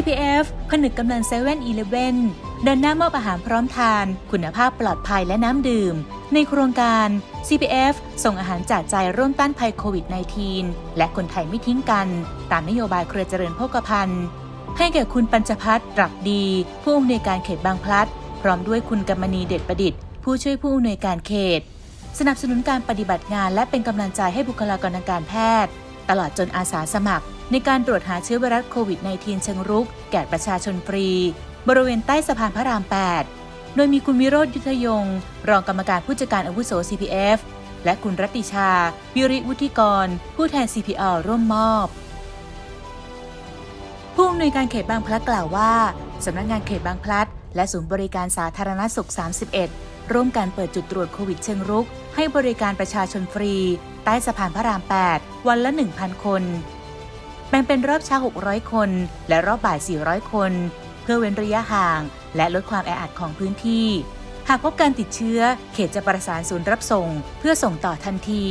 CPF ผนึกกำลัง7 e เ e ่ e อเดินหน้ามอบอาหารพร้อมทาน คุณภาพปลอดภัยและน้ำดื่ม ในโครงการ CPF ส่งอาหารจากใจร่วมต้านภัยโควิด -19 และคนไทยไม่ทิ้งกัน ตามนโยบายเครือเจริญโภคภัณฑ์ ให้แก่คุณปัญจพัฒน์ตรักดี ผู้อำนวยการเขตบางพลัด พร้อมด้วยคุณกำมณีเด็ดประดิษฐ์ ผู้ช่วยผู้อำนวยการเขต สนับสนุนการปฏิบัติงานและเป็นกำลังใจให้บุคลากรทางการแพทย์ ตลอดจนอาสาสมัคร ในการตรวจหาเชื้อไวรัสโควิด -19 เชิงรุก แก่ประชาชนฟรี บริเวณใต้สะพานพระราม 8 โดยมีคุณวิโรธยุทธยง รองกรรมการผู้จัดการอาวุโส CPF และคุณรัตติชา วิริวุฒิกร ผู้แทน CPL ร่วมมอบ ผู้อำนวยการเขตบางพลัดกล่าวว่าสำนักงานเขตบางพลัด และศูนย์บริการสาธารณสุข 31 ร่วมกันเปิดจุดตรวจโควิดเชิงรุก ให้บริการประชาชนฟรี ใต้สะพานพระราม 8 วันละ 1,000 คน แบ่งเป็นรอบเช้า 600 คน และรอบบ่าย 400 คน เพื่อเว้นระยะห่าง และลดความแออัดของพื้นที่ หากพบการติดเชื้อ เขตจะประสานศูนย์รับส่ง เพื่อส่งต่อทันที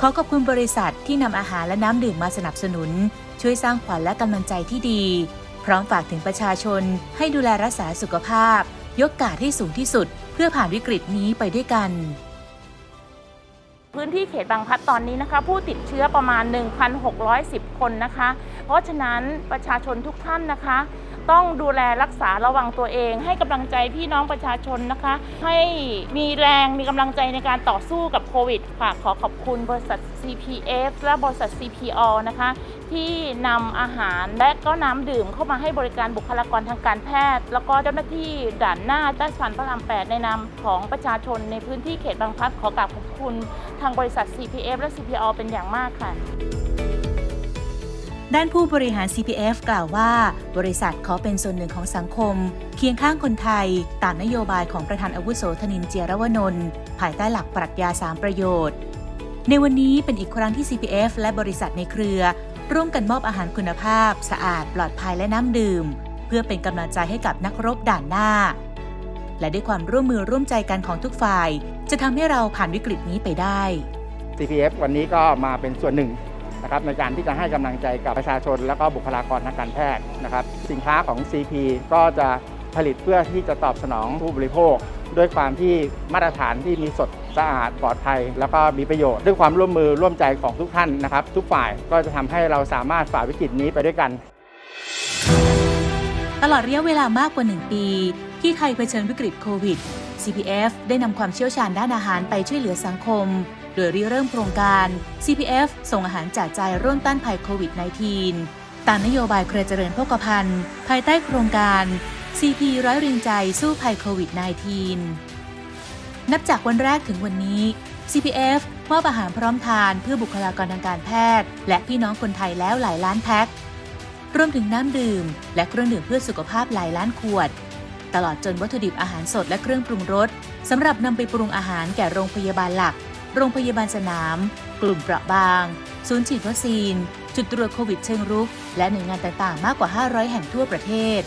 ขอขอบคุณบริษัทที่นำอาหารและน้ำดื่มมาสนับสนุน ช่วยสร้างขวัญและกำลังใจที่ดี พร้อมฝากถึงประชาชน ให้ดูแลรักษาสุขภาพ ยกกาดให้สูงที่สุด เพื่อผ่านวิกฤตนี้ไปด้วยกัน พื้นที่เขตบางพัดตอนนี้นะคะ ผู้ติดเชื้อประมาณ 1,610 คนนะคะ เพราะฉะนั้นประชาชนทุกท่านนะคะ ต้องดูแลรักษาระวังตัวเอง ให้กำลังใจพี่น้องประชาชนนะคะ ให้มีแรงมีกำลังใจในการต่อสู้กับโควิดค่ะขอขอบคุณบริษัท CPF และบริษัท CPO นะคะที่นำอาหารและก็น้ำดื่มเข้ามาให้บริการบุคลากรทางการแพทย์ แล้วก็เจ้าหน้าที่ด่านหน้าใต้สะพานพระราม8ในนามของประชาชนในพื้นที่เขตบางพลัดขอกราบขอบคุณทางบริษัท CPF และ CPO เป็นอย่างมากค่ะ ด้านผู้บริหาร CPF กล่าวว่า บริษัทขอเป็นส่วนหนึ่งของสังคม เคียงข้างคนไทย ตามนโยบายของประธานอาวุโสธนินเจียรวนนท์ภายใต้หลักปรัชญา 3 ประโยชน์ ในวันนี้เป็นอีกครั้งที่ CPF และบริษัทในเครือ ร่วมกันมอบอาหารคุณภาพ สะอาด ปลอดภัยและน้ำดื่ม เพื่อเป็นกำลังใจให้กับนักรบด่านหน้า และด้วยความร่วมมือร่วมใจกันของทุกฝ่าย จะทำให้เราผ่านวิกฤตนี้ไปได้ CPF วันนี้ก็มาเป็นส่วนหนึ่ง นะครับในการที่จะให้กำลังใจกับประชาชน และก็บุคลากรทางการแพทย์นะครับ สินค้าของ CP ก็จะผลิตเพื่อที่จะตอบสนองผู้บริโภค ด้วยความที่มาตรฐานที่มีสดสะอาดปลอดภัย แล้วก็มีประโยชน์ ด้วยความร่วมมือร่วมใจของทุกท่านนะครับ ทุกฝ่ายก็จะทำให้เราสามารถฝ่าวิกฤตนี้ไปด้วยกัน ตลอดระยะเวลามากกว่า 1 ปี ที่ไทยเผชิญวิกฤตโควิด CPF ได้นำความเชี่ยวชาญด้านอาหารไปช่วยเหลือสังคม โดยริเริ่มโครงการ CPF ส่งอาหารจากใจร่วมต้านภัยโควิด -19 ตามนโยบายเครือเจริญโภคภัณฑ์ภายใต้โครงการ CP ร้อยเรียงใจสู้ภัยโควิด -19 นับจากวันแรกถึงวันนี้ CPF มอบอาหารพร้อมทานเพื่อบุคลากรทางการแพทย์ และพี่น้องคนไทยแล้วหลายล้านแพ็ครวมถึงน้ำดื่ม และเครื่องดื่มเพื่อสุขภาพหลายล้านขวด ตลอดจนวัตถุดิบอาหารสดและเครื่องปรุงรสสำหรับนำไปปรุงอาหารแก่โรงพยาบาลหลัก โรงพยาบาลสนาม กลุ่มเปราะบาง ศูนย์ฉีดวัคซีน จุดตรวจโควิดเชิงรุก และหน่วยงานต่างๆ มากกว่า 500 แห่งทั่วประเทศ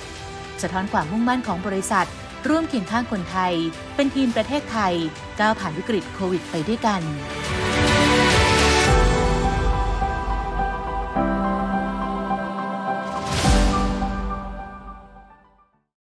สะท้อนความมุ่งมั่นของบริษัท ร่วมเคียงข้างคนไทย เป็นทีมประเทศไทยก้าวผ่านวิกฤตโควิด ไปด้วยกัน